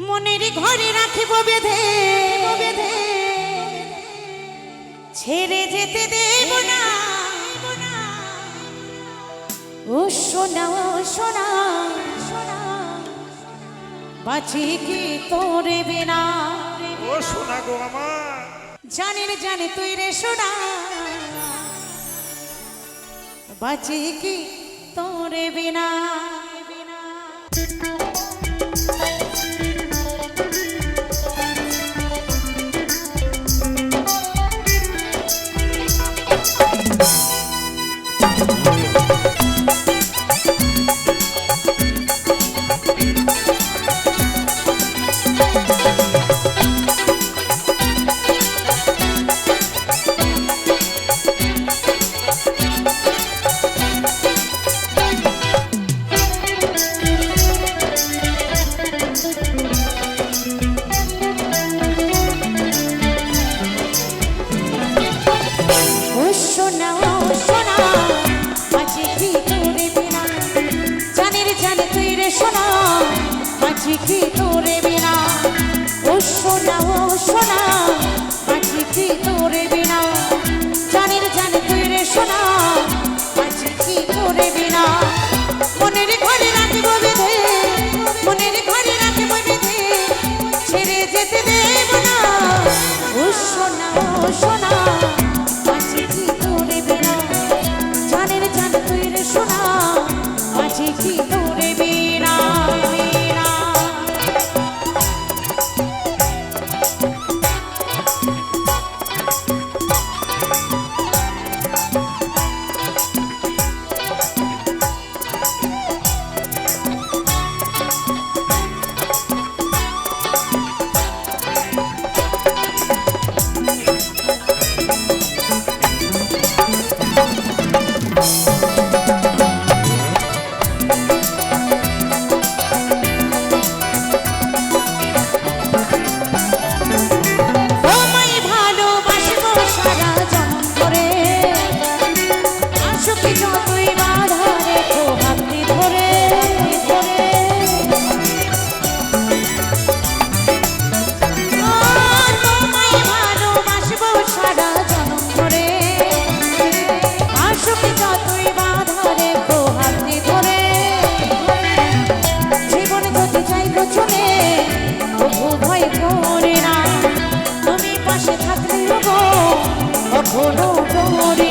মনের ঘরে রাখিব বেঁধে বেঁধে। ছেড়ে যেতে দেব না। ও সোনা ও সোনা সোনা। বাঁচি কি তোরে বিনা? ও সোনা গো আমার। জানির জানি তুই রে সোনা। বাঁচি কি তোরে বিনা? ও সোনা বাঁচি কি তোরে বিনা? ও সোনা ও সোনা বাঁচি কি তোরে বিনা? জানির জানি তুই রে সোনা বাঁচি কি তোরে বিনা? মনের ঘরে রাখিব বেঁধে, মনের ঘরে রাখিব বেঁধে, ছেড়ে যেতে দেব না। ও সোনা ও সোনা ভয় করে না। তুমি পাশে থাকলে কখনো ডরি